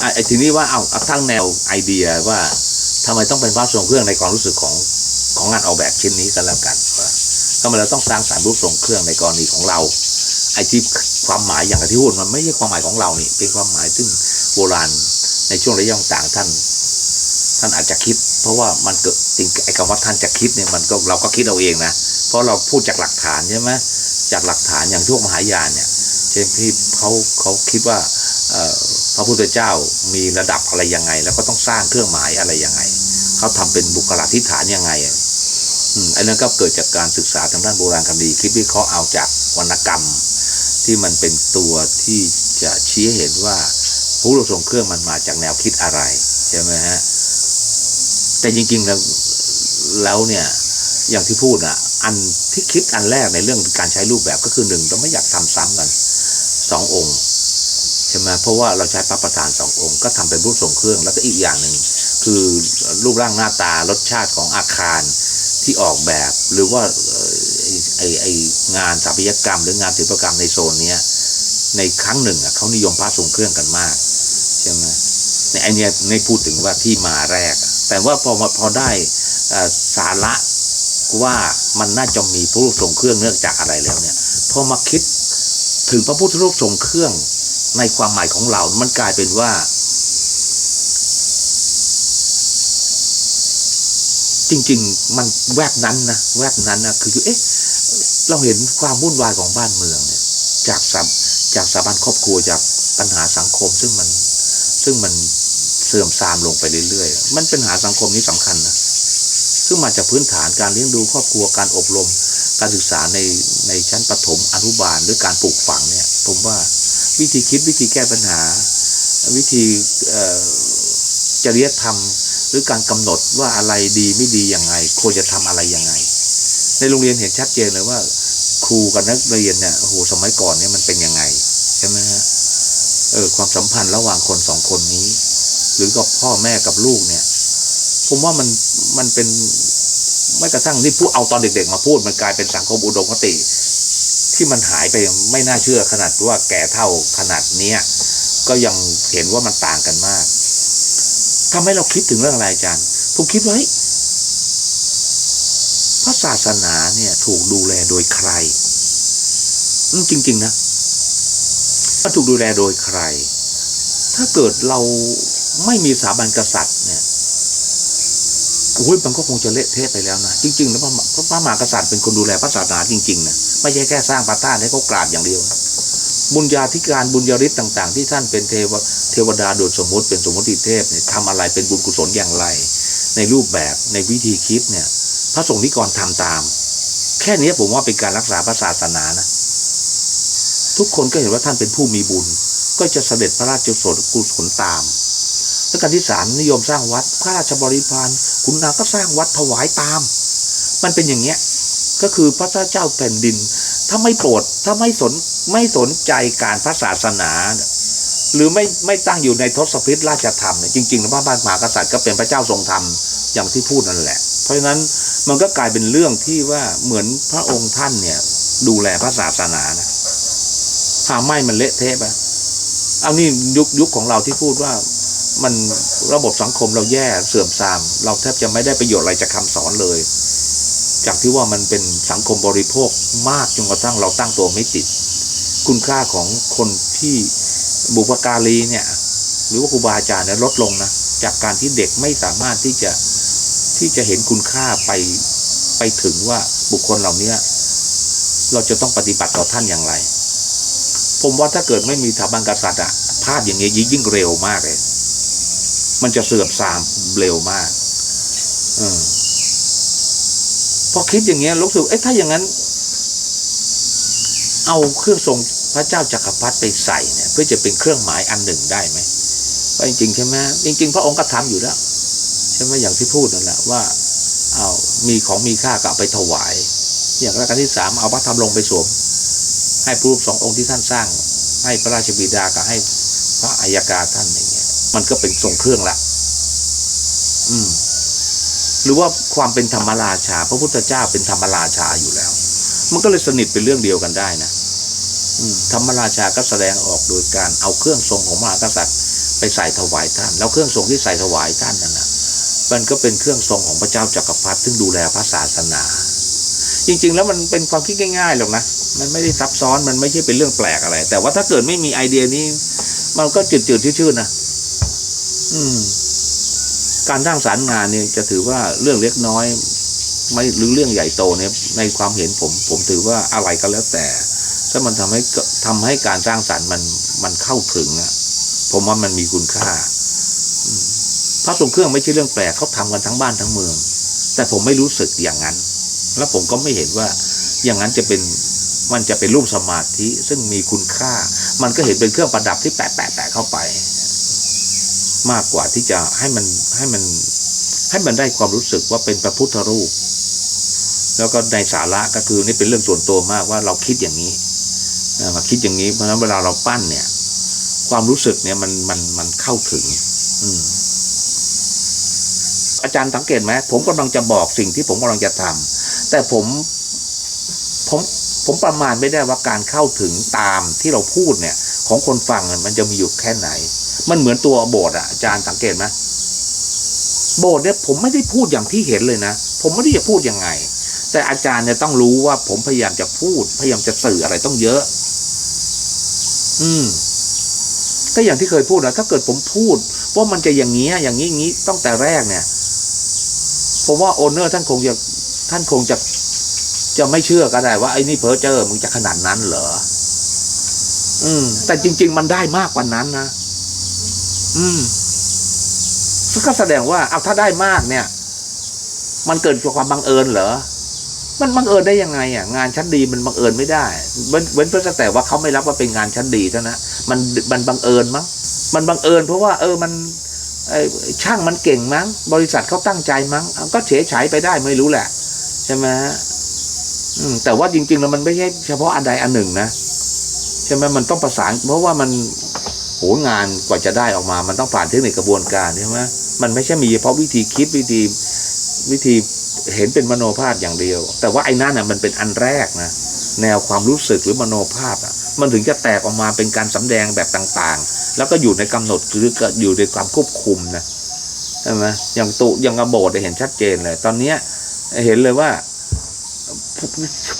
ไอ้ทีนี้ว่าเอาเอาทั้งแนวไอเดียว่าทำไมต้องเป็นพระทรงเครื่องในความรู้สึกของของงานออกแบบชิ้นนี้กันแล้วกันว่าทำไมเราต้องสร้างสารรูปทรงเครื่องในกรณีของเราไอ้ที่ความหมายอย่างที่พูดมันไม่ใช่ความหมายของเรานี่เป็นความหมายซึ่งโบราณในช่วงระยะต่างท่าน ท่านอาจจะคิด เพราะว่ามันเกิดจริงไอ้คำว่าท่านจะคิดเนี่ยมันก็เราก็คิดเอาเองนะเพราะเราพูดจากหลักฐานใช่ไหมจากหลักฐานอย่างพวกมหายานเนี่ยเช่นที่เขาเขาคิดว่าเอ่อ พระพุทธเจ้ามีระดับอะไรยังไง แล้วก็ต้องสร้างเครื่องหมายอะไรยังไงเขาทำเป็นบุคลาธิฐานยังไงอันนั้นก็เกิดจากการศึกษาทางด้านโบราณคดีคิดวิเคราะห์เอาจากวรรณกรรม ที่มันเป็นตัวที่จะชี้เห็นว่าผู้รูปทรงเครื่องมันมาจากแนวคิดอะไรใช่ไหมฮะแต่จริงๆแล้วแล้วเนี่ยอย่างที่พูดอะ อันที่คิดอันแรกในเรื่องการใช้รูปแบบก็คือหนึ่งเราไม่อยากทำซ้ำกันสององค์ ช่ไหมเพราะว่าเราใช้พระประธานสององค์ ก็ทำเป็นรูปทรงเครื่อง แล้วก็อีกอย่างหนึ่งคือรูปร่างหน้าตารสชาติของอาคารที่ออกแบบ หรือว่าไอไองานสถาปัตยกรรม หรืองานศิลปกรรมในโซนเนี้ยในครั้งหนึ่งอะเขานิยมพระทรงเครื่องกันมากใช่ไหมในไอเนี้ยไม่พูดถึงว่าที่มาแรก แต่ว่าพอมาพอได้สาระว่ามันน่าจะมีพระรูปทรงเครื่องเนื่องจากอะไรแล้วเนี่ยพอมาคิดถึงพระพุทธรูปทรงเครื่อง ในความหมายของเรา มันกลายเป็นว่า จริง ๆ มันแวบนั้นนะแวบนั้นนะคือเอ๊ะเราเห็นความวุ่นวายของบ้านเมืองเนี่ย จากสับจากสถาบันครอบครัวจากปัญหาสังคม ซึ่งมันซึ่งมันเสื่อมทรามลงไปเรื่อยๆ มันเป็นปัญหาสังคมนี้สำคัญนะซึ่งมาจากพื้นฐานการเลี้ยงดูครอบครัวการอบรม การศึกษาในในชั้นประถมอนุบาลหรือการปลูกฝังเนี่ย ผมว่า วิธีคิดวิธีแก้ปัญหา วิธีจริยธรรม หรือการกำหนดว่าอะไรดีไม่ดียังไง ควรจะทำอะไรยังไง ในโรงเรียนเห็นชัดเจนเลยว่า ครูกับนักเรียนเนี่ยโอ้โหสมัยก่อนเนี่ยมันเป็นยังไงใช่ไหมฮะเออความสัมพันธ์ระหว่างคนสองคนนี้ หรือกับพ่อแม่กับลูกเนี่ย ผมว่ามันมันเป็นไม่กระทั่งนี่พูดเอาตอนเด็กๆ มาพูดมันกลายเป็นสังคมอุดมคติ ที่มันหายไปไม่น่าเชื่อขนาดว่าแก่เท่าขนาดเนี้ยก็ยังเห็นว่ามันต่างกันมากทำให้เราคิดถึงเรื่องอะไรอาจารย์ผมคิดว่าพระศาสนาเนี่ยถูกดูแลโดยใครจริง ๆ นะมันถูกดูแลโดยใคร ถ้าเกิดเราไม่มีสถาบันกษัตริย์เนี่ย อ้ยมันก็คงจะเละเทะไปแล้วนะจริงๆแล้วพระมพระพระมหากษัตริย์เป็นคนดูแลพระศาสนาจริงๆนะไม่ใช่แค่สร้างพระธาตุให้เขากราบอย่างเดียวนะบุญญาธิการบุญญาฤทธิ์ต่าง ๆ ที่ท่านเป็นเทวเทวดาโดยสมมติเป็นสมมติเทพเนี่ยทำอะไรเป็นบุญกุศลอย่างไร ในรูปแบบในวิธีคิดเนี่ยพระสงฆ์นิกรทำตาม แค่นี้ผมว่าเป็นการรักษาพระศาสนานะทุกคนก็เห็นว่าท่านเป็นผู้มีบุญ ก็จะเสด็จพระราชกุศลตาม และการที่สามนิยมสร้างวัดพระราชบริพารขุนนางก็สร้างวัดถวายตาม มันเป็นอย่างเงี้ยก็คือพระเจ้าแผ่นดิน ถ้าไม่โปรดถ้าไม่สนไม่สนใจการพระศาสนา หรือไม่ไม่ตั้งอยู่ในทศพิธราชธรรมเนี่ยจริงๆแล้วพระบาทมหากษัตริย์ก็เป็นพระเจ้าทรงธรรมอย่างที่พูดนั่นแหละ เพราะฉะนั้นมันก็กลายเป็นเรื่องที่ว่าเหมือนพระองค์ท่านเนี่ยดูแลพระศาสนานะถ้าไม่มันเละเทะไปเอานี่ยุคยุคของเราที่พูดว่า มันระบบสังคมเราแย่เสื่อมทราม เราแทบจะไม่ได้ประโยชน์อะไรจากคำสอนเลย จากที่ว่ามันเป็นสังคมบริโภคมากจนกระทั่งเราตั้งตัวไม่ติด คุณค่าของคนที่บุพการีเนี่ย หรือว่าครูบาอาจารย์เนี่ยลดลงนะจากการที่เด็กไม่สามารถที่จะที่จะเห็นคุณค่าไปไปถึงว่าบุคคลเหล่านี้เราจะต้องปฏิบัติต่อท่านอย่างไร ผมว่าถ้าเกิดไม่มีสถาบันกษัตริย์อะภาพอย่างนี้ยยิ่งเร็วมากเลย มันจะเสื่อมทรามเร็วมากเอพอคิดอย่างเงี้ยรู้สึกเอ้ถ้าอย่างนั้น เอาเครื่องทรงพระเจ้าจักรพรรดิไปใส่เนี่ย เพื่อจะเป็นเครื่องหมายอันหนึ่งได้ไหมว่าจริงๆใช่ไหมจริง ๆ พระองค์ก็ทำอยู่แล้วใช่ไหมอย่างที่พูดนั่นแหละว่า เอามีของมีค่าก็เอาไปถวาย อย่างรัชกาลที่สามเอาพระธรรมลงไปสวมให้พระรูปสององค์ที่ท่านสร้าง ให้พระราชบิดากับให้พระอัยการท่านอย่างเงี้ย มันก็เป็นทรงเครื่องละอืม หรือว่าความเป็นธรรมราชา พระพุทธเจ้าเป็นธรรมราชาอยู่แล้ว มันก็เลยสนิทเป็นเรื่องเดียวกันได้นะอืมธรรมราชาก็แสดงออกโดยการเอาเครื่องทรงของมหากษัตริย์ไปไปใส่ถวายท่าน แล้วเครื่องทรงที่ใส่ถวายท่านนั่นนะมันก็เป็นเครื่องทรงของพระเจ้าจักรพรรดิซึ่งดูแลพระศาสนา จริง ๆ แล้วมันเป็นความคิดง่ายๆหรอกนะมันไม่ได้ซับซ้อนมันไม่ใช่เป็นเรื่องแปลกอะไร แต่ว่าถ้าเกิดไม่มีไอเดียนี้ มันก็จืดๆชืดๆนะ อืม การสร้างสารรค์งานเนี่ยจะถือว่าเรื่องเล็กน้อย ไม่หรือเรื่องใหญ่โตเนี่ย ในความเห็นผม ผมถือว่าอะไรก็แล้วแต่ ถ้ามันทำให้เกิดทำให้การสร้างสรรค์มันมันเข้าถึงอะผมว่ามันมีคุณค่าพระทรงเครื่องไม่ใช่เรื่องแปลกเขาทำกันทั้งบ้านทั้งเมือง แต่ผมไม่รู้สึกอย่างนั้น แล้วผมก็ไม่เห็นว่าอย่างนั้นจะเป็นมันจะเป็นรูปสมาธิ ซึ่งมีคุณค่า มันก็เห็นเป็นเครื่องประดับที่แปะแปะแปะเข้าไป มากกว่าที่จะให้มันให้มันให้มันได้ความรู้สึกว่าเป็นพระพุทธรูป แล้วก็ในสาระก็คือนี่เป็นเรื่องส่วนตัวมากว่าเราคิดอย่างนี้มาคิดอย่างนี้เพราะฉะนั้นเวลาเราปั้นเนี่ย ความรู้สึกเนี่ยมันมันมันเข้าถึง อืมอาจารย์สังเกตไหมผมกำลังจะบอกสิ่งที่ผมกำลังจะทำแต่ผมผมผมประมาณไม่ได้ว่าการเข้าถึงตามที่เราพูดเนี่ย ของคนฟังมันจะมีอยู่แค่ไหน มันเหมือนตัวโบสถ์อะอาจารย์สังเกตไหมโบสถ์เนี่ยผมไม่ได้พูดอย่างที่เห็นเลยนะ ผมไม่ได้จะพูดยังไง แต่อาจารย์เนี่ยต้องรู้ว่าผมพยายามจะพูด พยายามจะสื่ออะไรต้องเยอะ อืมก็อย่างที่เคยพูดนะถ้าเกิดผมพูดว่ามันจะอย่างนี้อย่างนี้อย่างนี้ตั้งแต่แรกเนี่ย ผมว่าโอนเนอร์ท่านคงจะท่านคงจะจะไม่เชื่อก็ได้ว่าไอ้นี่เพอเจอมึงจะขนาดนั้นเหรอ อืม แต่จริง ๆ มันได้มากกว่านั้นนะอืมก็แสดงว่าเอาถ้าได้มากเนี่ย มันเกิดจากความบังเอิญเหรอมันบังเอิญได้ยังไงอะงานชั้นดีมันบังเอิญไม่ได้เว้นเพื่อแต่ว่าเขาไม่รับว่าเป็นงานชั้นดีเท่านั้นมันมันบังเอิญมั้งมันบังเอิญเพราะว่า เออมันช่างมันเก่งมั้ง บริษัทเขาตั้งใจมั้ง ก็เฉยฉายไปได้ไม่รู้แหละ ใช่ไหมฮะอืมแต่ว่าจริง ๆ แล้วมันไม่ใช่เฉพาะอันใดอันหนึ่งนะ ใช่ไหมมันต้องประสาน เพราะว่ามันโหงานกว่าจะได้ออกมา มันต้องผ่านเทคนิคกระบวนการใช่ไหมมันไม่ใช่มีเฉพาะวิธีคิดวิธีวิธีเห็นเป็นมโนภาพอย่างเดียว แต่ว่าไอ้นั่นน่ะมันเป็นอันแรกนะแนวความรู้สึกหรือมโนภาพอะมันถึงจะแตกออกมาเป็นการสำแดงแบบต่างๆ แล้วก็อยู่ในกำหนดหรืออยู่ในความควบคุมนะใช่ไหมอย่างตุอย่างกระโบดเห็นชัดเจนเลย ตอนเนี้ยเห็นเลยว่า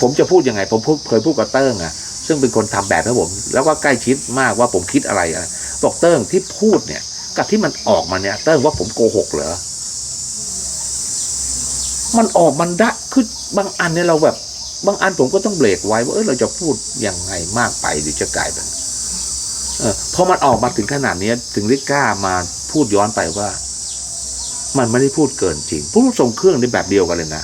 ผมจะพูดยังไง ผมเคยพูดกับเติ้งอะ ซึ่งเป็นคนทำแบบให้ผม แล้วก็ใกล้ชิดมากว่าผมคิดอะไรอะบอกเติ้งที่พูดเนี่ย กับที่มันออกมาเนี่ย เติ้งว่าผมโกหกเหรอมันออกมันได้คือบางอันเนี่ยเราแบบ บางอันผมก็ต้องเบรกไว้ว่าเออเราจะพูดยังไงมากไปหรือจะกลายเป็นเออพอมันออกมาถึงขนาดนี้ถึงได้กล้ามาพูดย้อนไปว่า มันไม่ได้พูดเกินจริงพูดส่งเครื่องในแบบเดียวกันเลยนะ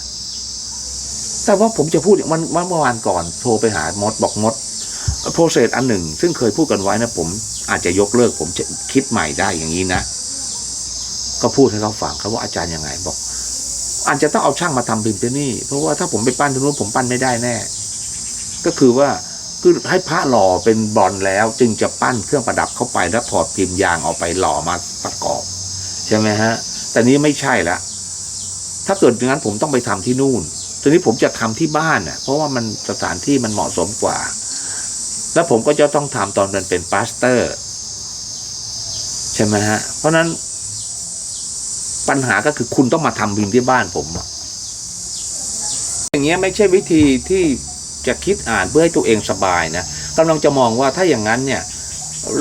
แต่ว่าผมจะพูดมันเมื่อวานก่อน โทรไปหามดบอกมด โปรเซสอันหนึ่ง ซึ่งเคยพูดกันไว้นะ ผมอาจจะยกเลิก ผมจะคิดใหม่ได้อย่างนี้นะ ก็พูดให้เขาฟังเขาว่าอาจารย์ยังไงบอก อาจจะต้องเอาช่างมาทำพิมพ์ที่นี่ เพราะว่าถ้าผมไปปั้นที่นู้นผมปั้นไม่ได้แน่ ก็คือว่าคือให้พระหล่อเป็นบอลแล้ว จึงจะปั้นเครื่องประดับเข้าไปแล้วถอดพิมพ์ยางออกไปหล่อมาประกอบ ใช่ไหมฮะ แต่นี้ไม่ใช่ละถ้าเกิดอย่างนั้นผมต้องไปทำที่นู่นทีนี้ผมจะทำที่บ้านน่ะ เพราะว่ามันสถานที่มันเหมาะสมกว่า แล้วผมก็จะต้องทำตอนมันเป็นปาสเตอร์ ใช่ไหมฮะ เพราะนั้นปัญหาก็คือคุณต้องมาทำพิมพ์ที่บ้านผมอย่างเงี้ยไม่ใช่วิธีที่จะคิดอ่านเพื่อให้ตัวเองสบายนะกำลังจะมองว่าถ้าอย่างนั้นเนี่ย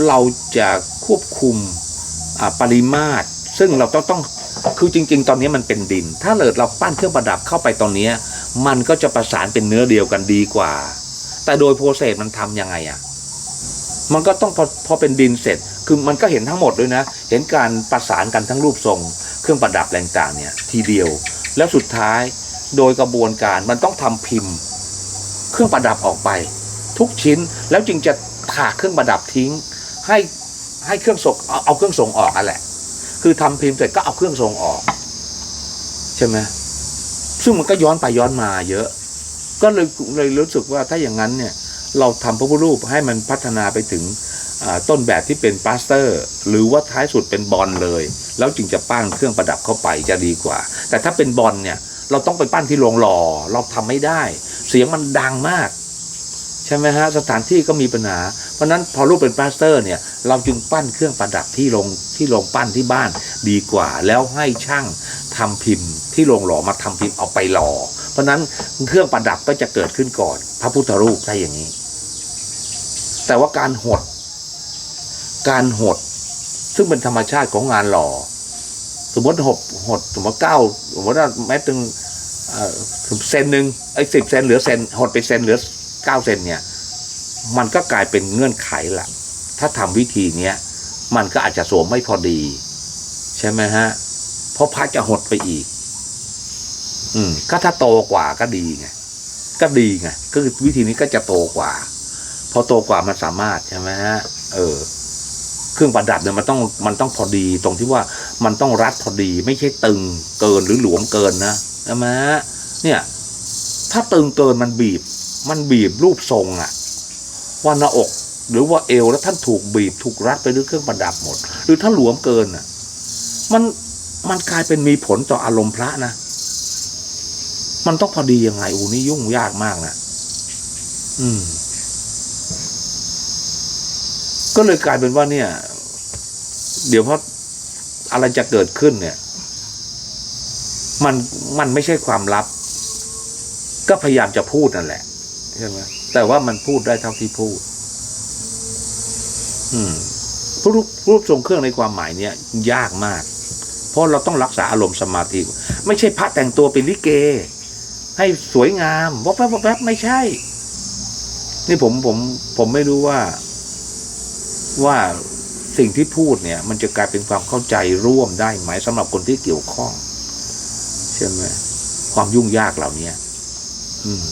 เราจะควบคุมปริมาตร ซึ่งเราต้องต้องคือจริง ๆ ตอนนี้มันเป็นดิน ถ้าเกิดเราปั้นเครื่องประดับเข้าไปตอนนี้ มันก็จะประสานเป็นเนื้อเดียวกันดีกว่า แต่โดยโปรเซสมันทำยังไงอะ่ะมันก็ต้องพอพอเป็นดินเสร็จ คือมันก็เห็นทั้งหมดด้วยนะ เห็นการประสานกันทั้งรูปทรง เครื่องประดับแรงต่างเนี่ยทีเดียว แล้วสุดท้ายโดยกระบวนการมันต้องทำพิมพ์ เครื่องประดับออกไป ทุกชิ้นแล้วจึงจะถากเครื่องประดับทิ้ง ให้ให้เครื่องส่งเอาเครื่องส่งออกอะแหละ คือทำพิมพ์เสร็จก็เอาเครื่องทรงออก ใช่ไหมซึ่งมันก็ย้อนไปย้อนมาเยอะ ก็เลยเลยรู้สึกว่าถ้าอย่างนั้นเนี่ยเราทำพระพุทธรูปให้มันพัฒนาไปถึงต้นแบบที่เป็นปาสเตอร์ หรือว่าท้ายสุดเป็นบอลเลย แล้วจึงจะปั้นเครื่องประดับเข้าไปจะดีกว่า แต่ถ้าเป็นบอลเนี่ยเราต้องไปปั้นที่โรงหล่อเราทำไม่ได้ เสียงมันดังมาก ใช่ไหมฮะสถานที่ก็มีปัญหา เพราะนั้นพอรูปเป็นพลาสเตอร์เนี่ยเราจึงปั้นเครื่องประดับที่โรงที่โรงปั้นที่บ้านดีกว่า แล้วให้ช่างทำพิมพ์ที่โรงหล่อมาทำพิมพ์เอาไปหล่อ เพราะนั้นเครื่องประดับก็จะเกิดขึ้นก่อน พระพุทธรูปได้อย่างนี้ แต่ว่าการหด การหด ซึ่งเป็นธรรมชาติของงานหล่อ สมมติหดหดสมมติเก้าสมมติว่าแม้ถึงเอ่อเซนหนึ่งไอ้สิบเซนเหลือเซนหดไปเซนเหลือเก้าเซนเนี่ย มันก็กลายเป็นเงื่อนไขละถ้าทำวิธีเนี้ยมันก็อาจจะสวมไม่พอดี ใช่ไหมฮะ เพราะพระจะหดไปอีก ก็ถ้าโตกว่าก็ดีไงก็ดีไงก็คือวิธีนี้ก็จะโตกว่า พอโตกว่ามันสามารถใช่ไหมฮะเออ เครื่องประดับเนี่ยมันต้องมันต้องพอดีตรงที่ว่ามันต้องรัดพอดี ไม่ใช่ตึงเกินหรือหลวมเกินนะใช่ไหมฮะเนี่ย ถ้าตึงเกินมันบีบ มันบีบรูปทรงอะว่าหน้าอกหรือว่าเอวแล้วท่านถูกบีบถูกรัดไปด้วยเครื่องประดับหมด หรือถ้าหลวมเกินอะมันมันกลายเป็นมีผลต่ออารมณ์พระนะ มันต้องพอดียังไงอูนี่ยุ่งยากมากนะอืม ก็เลยกลายเป็นว่าเนี่ย เดี๋ยวพออะไรจะเกิดขึ้นเนี่ย มันมันไม่ใช่ความลับ ก็พยายามจะพูดนั่นแหละใช่ไหมแต่ว่ามันพูดได้เท่าที่พูด อืมรูปรูปทรงเครื่องในความหมายเนี่ย ยากมาก เพราะเราต้องรักษาอารมณ์สมาธิ ไม่ใช่พระแต่งตัวเป็นลิเก ให้สวยงามวับแวบวับแวบไม่ใช่ นี่ผมผมผมไม่รู้ว่า ว่าสิ่งที่พูดเนี่ย มันจะกลายเป็นความเข้าใจร่วมได้ไหมสำหรับคนที่เกี่ยวข้องใช่ไหมความยุ่งยากเหล่านี้อืม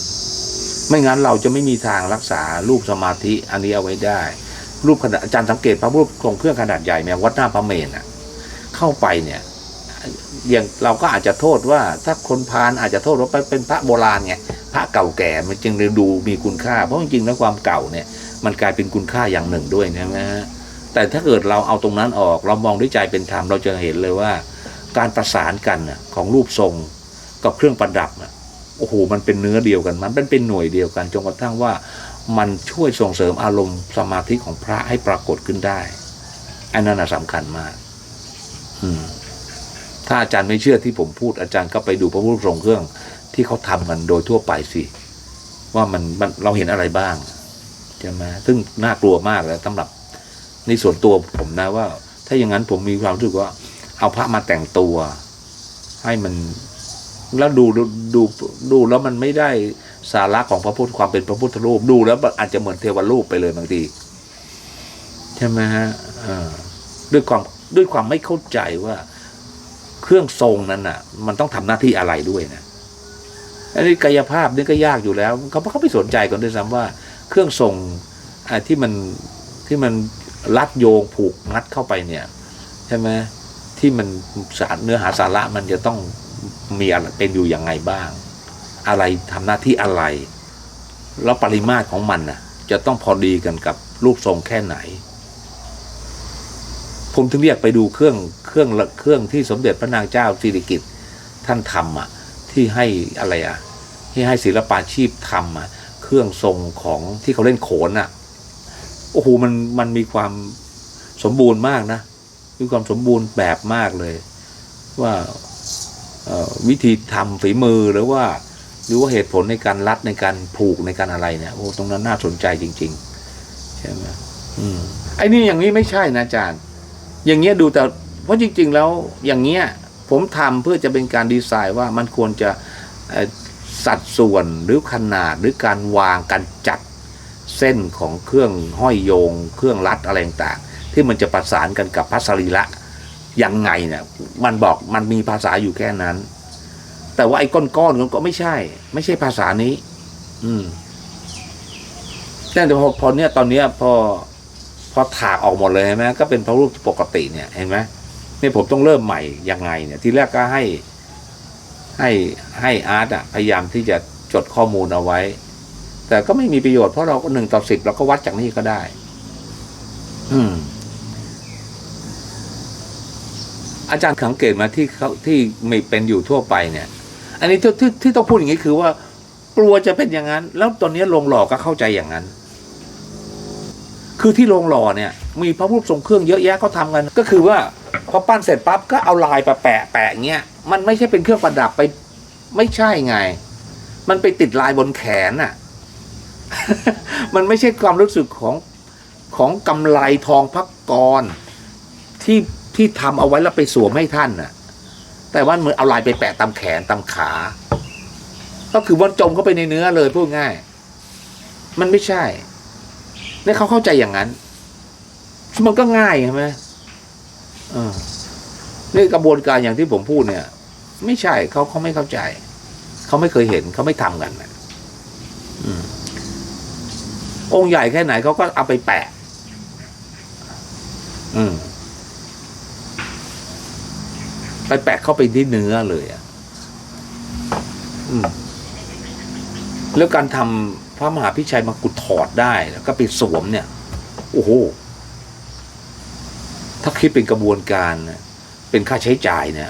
ไม่งั้นเราจะไม่มีทางรักษารูปสมาธิอันนี้เอาไว้ได้ รูปขนาดอาจารย์สังเกตพระรูปทรงเครื่องขนาดใหญ่เนี่ยวัดหน้าพระเมรุอะเข้าไปเนี่ย อย่างเราก็อาจจะโทษว่าถ้าคนพาลอาจจะโทษว่าไปเป็นพระโบราณไงพระเก่าแก่มันจึงเลยดูมีคุณค่า เพราะจริงๆแล้วความเก่าเนี่ยมันกลายเป็นคุณค่าอย่างหนึ่งด้วยใช่ไหมฮะแต่ถ้าเกิดเราเอาตรงนั้นออก เรามองด้วยใจเป็นธรรมเราจะเห็นเลยว่า การประสานกันของรูปทรงกับเครื่องประดับโอ้โหมันเป็นเนื้อเดียวกัน มันเป็นหน่วยเดียวกันจนกระทั่งว่ามันช่วยส่งเสริมอารมณ์สมาธิของพระให้ปรากฏขึ้นได้อันนั้นสำคัญมาก อืม ถ้าอาจารย์ไม่เชื่อที่ผมพูดอาจารย์ก็ไปดูพระพุทธทรงเครื่องที่เขาทำกันโดยทั่วไปสิ ว่ามันมันเราเห็นอะไรบ้างใช่ไหมซึ่งน่ากลัวมากแล้วสำหรับในส่วนตัวผมนะว่า ถ้าอย่างนั้นผมมีความรู้สึกว่า เอาพระมาแต่งตัว ให้มันแล้วดูดูดูดูแล้วมันไม่ได้สาระของพระพุทธความเป็นพระพุทธรูปดูแล้วอาจจะเหมือนเทวรูปไปเลยบางทีใช่ไหมฮะด้วยความด้วยความไม่เข้าใจว่า เครื่องทรงนั้นน่ะ มันต้องทำหน้าที่อะไรด้วยนะอันนี้กายภาพนี่ก็ยากอยู่แล้วเขาเขาไม่สนใจกันด้วยซ้ำว่า เครื่องทรงที่มันที่มันรัดโยงผูกมัดเข้าไปเนี่ย ใช่ไหมที่มันสารเนื้อหาสาระมันจะต้องมีอะไรเป็นอยู่อย่างไงบ้าง อะไรทำหน้าที่อะไร แล้วปริมาตรของมันน่ะ จะต้องพอดีกันกับรูปทรงแค่ไหน ผมถึงเรียกไปดูเครื่องเครื่องเครื่องที่สมเด็จพระนางเจ้าสิริกิติ์ท่านทำอะที่ให้อะไรอะที่ให้ศิลปาชีพทำอะเครื่องทรงของที่เขาเล่นโขนอะโอ้โหมันมันมีความสมบูรณ์มากนะมีความสมบูรณ์แบบมากเลย ว่าวิธีทำฝีมือหรือว่า หรือว่าเหตุผลในการรัดในการผูกในการอะไรเนี่ยโอ้ตรงนั้นน่าสนใจจริง ๆ ใช่ไหมอืมไอ้นี่อย่างนี้ไม่ใช่นะอาจารย์ อย่างเงี้ยดูแต่เพราะจริง ๆ แล้วอย่างเงี้ยผมทำเพื่อจะเป็นการดีไซน์ว่ามันควรจะสัดส่วนหรือขนาดหรือการวางการจัดเส้นของเครื่องห้อยโยง เครื่องรัดอะไรต่างๆที่มันจะประสานกันกับพระสรีระยังไงเนี่ยมันบอกมันมีภาษาอยู่แค่นั้น แต่ว่าไอ้ก้อนๆมันก็ไม่ใช่ ไม่ใช่ภาษานี้ อืมแต่พอพอเนี่ยตอนเนี้ยพอ พอถากออกหมดเลยใช่ไหมก็เป็นพระรูปปกติเนี่ยเห็นไหมนี่ผมต้องเริ่มใหม่ยังไงเนี่ย ที่แรกก็ให้ให้ให้อาร์ตอะพยายามที่จะจดข้อมูลเอาไว้ แต่ก็ไม่มีประโยชน์เพราะเราก็หนึ่งต่อสิบเราก็วัดจากนี้ก็ได้ อืม อาจารย์สังเกตมาที่เขาที่ไม่เป็นอยู่ทั่วไปเนี่ย อันนี้ที่ที่ที่ต้องพูดอย่างนี้คือว่า กลัวจะเป็นอย่างนั้น แล้วตอนนี้โรงหล่อก็เข้าใจอย่างนั้น คือที่โรงหล่อเนี่ยมีพระรูปทรงเครื่องเยอะแยะเขาทำกัน ก็คือว่าพอปั้นเสร็จปั๊บก็เอาลายไปแปะแปะเงี้ยมันไม่ใช่เป็นเครื่องประดับไป ไม่ใช่ไง มันไปติดลายบนแขนน่ะ มันไม่ใช่ความรู้สึกของของกำไรทองพักกรที่ที่ทำเอาไว้แล้วไปสวมให้ท่านน่ะ แต่ว่าเหมือนเอาลายไปแปะตามแขนตามขา ก็คือวันจมเข้าไปในเนื้อเลยพูดง่าย มันไม่ใช่ นี่ยเขาเข้าใจอย่างนั้น มันก็ง่ายใช่ไหมเออนี่กระบวนการอย่างที่ผมพูดเนี่ย ไม่ใช่เขาเขาไม่เข้าใจ เขาไม่เคยเห็นเขาไม่ทำกันนะอืมองค์ใหญ่แค่ไหนเขาก็เอาไปแปะ อืมไปแปะเข้าไปที่เนื้อเลยอะ อืม แล้วการทำ พระมหาพิชัยมากุฎถอดได้แล้วก็ไปสวมเนี่ย โอ้โห ถ้าคิดเป็นกระบวนการเป็นค่าใช้จ่ายเนี่ย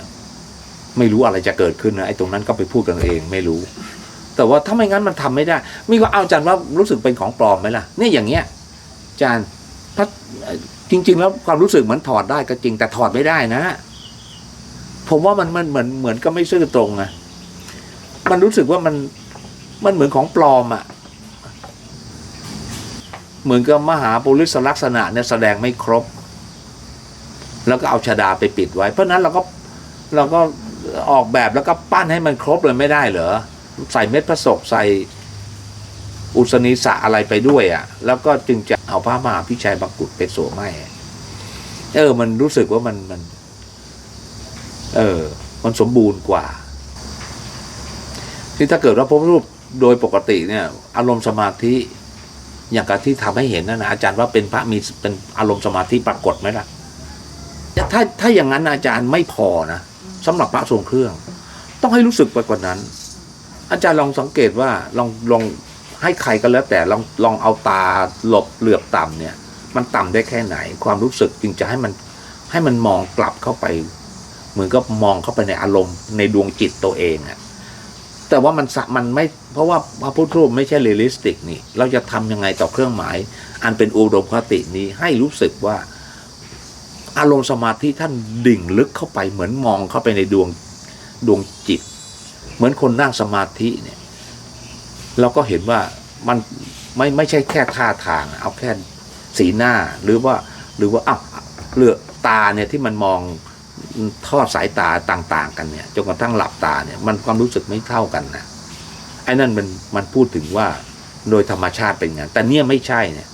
ไม่รู้อะไรจะเกิดขึ้นนะไอ้ตรงนั้นก็ไปพูดกันเองไม่รู้ แต่ว่าถ้าไม่งั้นมันทำไม่ได้ มีว่าเอาอาจารย์ว่ารู้สึกเป็นของปลอมไหมล่ะเนี่ยอย่างเงี้ยอาจารย์ถ้าจริง ๆ แล้วความรู้สึกเหมือนถอดได้ก็จริง แต่ถอดไม่ได้นะผมว่ามันมันเหมือนเหมือนก็ไม่ซื่อตรงอะมันรู้สึกว่ามันมันเหมือนของปลอมอะ เหมือนกับมหาปุริสลักษณะเนี่ยแสดงไม่ครบ แล้วก็เอาชดาไปปิดไว้ เพราะนั้นเราก็เราก็ออกแบบแล้วก็ปั้นให้มันครบเลยไม่ได้เหรอใส่เม็ดพระศกใส่อุศนีสะอะไรไปด้วยอะ่ะ แล้วก็จึงจะเอาพระมหาพิชัยบังกุฎไปสวมให้เออ มันรู้สึกว่ามันมัน เออ มันสมบูรณ์กว่า ที่ถ้าเกิดว่าพระพุทธรูปโดยปกติเนี่ย อารมณ์สมาธิ อย่างการที่ทำให้เห็นนั่นนะอาจารย์ว่าเป็นพระมีเป็นอารมณ์สมาธิปรากฏไหมล่ะถ้าถ้าอย่างนั้นอาจารย์ไม่พอนะสำหรับพระทรงเครื่อง ต้องให้รู้สึกไปกว่านั้น อาจารย์ลองสังเกตว่าลองลองให้ใครก็แล้วแต่ลองลองเอาตาหลบเหลือบต่ำเนี่ย มันต่ำได้แค่ไหน ความรู้สึกจึงจะให้มันให้มันมองกลับเข้าไป เหมือนกับมองเข้าไปในอารมณ์ในดวงจิตตัวเองอะ แต่ว่ามันสะมันไม่เพราะว่าพระพุทธรูปไม่ใช่เรียลลิสติกนี่ เราจะทำยังไงต่อเครื่องหมาย อันเป็นอุดมคตินี้ให้รู้สึกว่า อารมณ์สมาธิท่านดิ่งลึกเข้าไปเหมือนมองเข้าไปในดวงดวงจิต เหมือนคนนั่งสมาธิเนี่ย เราก็เห็นว่ามันไม่ไม่ใช่แค่ท่าทาง เอาแค่สีหน้าหรือว่าหรือว่าอ้าวเลือกตาเนี่ยที่มันมอง ทอดสายตาต่างๆ กันเนี่ยจนกระทั่งหลับตาเนี่ยมันความรู้สึกไม่เท่ากันนะไอ้นั่นมันมันพูดถึงว่าโดยธรรมชาติเป็นไงแต่เนี่ยไม่ใช่เนี่ย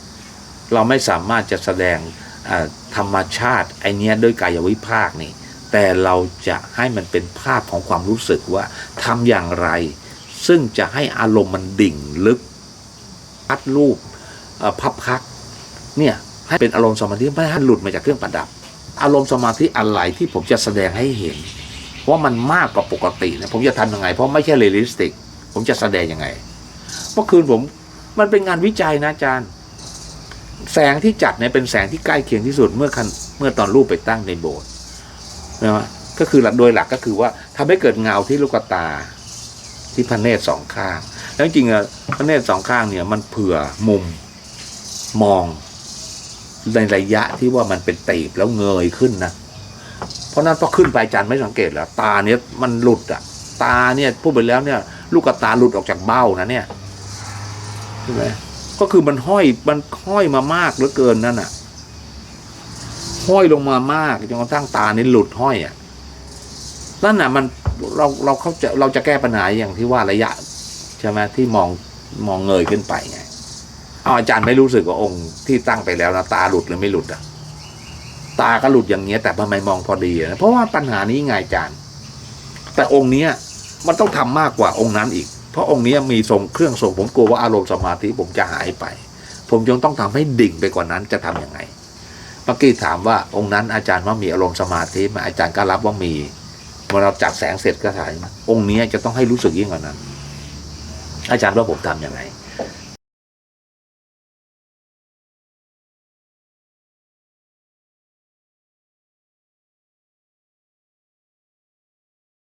เราไม่สามารถจะแสดงธรรมชาติไอเนี้ยด้วยกายวิภาคนี่ แต่เราจะให้มันเป็นภาพของความรู้สึกว่าทำอย่างไร ซึ่งจะให้อารมณ์มันดิ่งลึกพัดรูปพับพักเนี่ยให้เป็นอารมณ์สมาธิไม่ให้หลุดมาจากเครื่องประดับ อารมณ์สมาธิอะไรที่ผมจะแสดงให้เห็นว่ามันมากกว่าปกตินะผมจะทำยังไง เพราะไม่ใช่เรียลลิสติก ผมจะแสดงยังไงเมื่อคืนผมมันเป็นงานวิจัยนะอาจารย์ แสงที่จัดเนี่ยเป็นแสงที่ใกล้เคียงที่สุดเมื่อคันเมื่อตอนรูปไปตั้งในโบสถ์นะก็คือหลักโดยหลักก็คือว่าทำให้เกิดเงาที่ลูกตาที่พระเนตรสองข้าง แล้วจริงๆอะพระเนตรสองข้างเนี่ยมันเผื่อมุมมอง ในระยะที่ว่ามันเป็นตีบแล้วเงยขึ้นนะ เพราะนั้นพอขึ้นไปจารย์ไม่สังเกตเหรอตาเนี่ยมันหลุดอะ ตาเนี่ยพูดไปแล้วเนี่ย ลูกตาหลุดออกจากเบ้านะเนี่ยใช่ไหมก็คือมันห้อยมันห้อยมามากเหลือเกินนั่นอะ ห้อยลงมามากจนกระทั่งตานี่หลุดห้อยอะนั่นน่ะ มันเราเราเขาใจเราจะแก้ปัญหาอย่างที่ว่าระยะใช่ไหมที่มองมองเงยขึ้นไปไง เอาอาจารย์ไม่รู้สึกว่าองค์ที่ตั้งไปแล้วนะตาหลุดหรือไม่หลุดอะตาก็หลุดอย่างเงี้ย แต่ทำไมมองพอดีอะเพราะว่าปัญหานี้ไงอาจารย์ แต่องค์เนี้ยมันต้องทำมากกว่าองค์นั้นอีก เพราะองค์เนี้ยมีทรงเครื่องทรงผมกลัวว่าอารมณ์สมาธิผมจะหายไป ผมยังต้องทำให้ดิ่งไปกว่านั้นจะทำยังไงเมื่อกี้ถามว่าองค์นั้นอาจารย์ว่ามีอารมณ์สมาธิไหมอาจารย์ก็รับว่ามีเมื่อเราจัดแสงเสร็จก็ถ่ายองค์เนี้ยจะต้องให้รู้สึกยิ่งกว่านั้น อาจารย์ว่าผมทำยังไง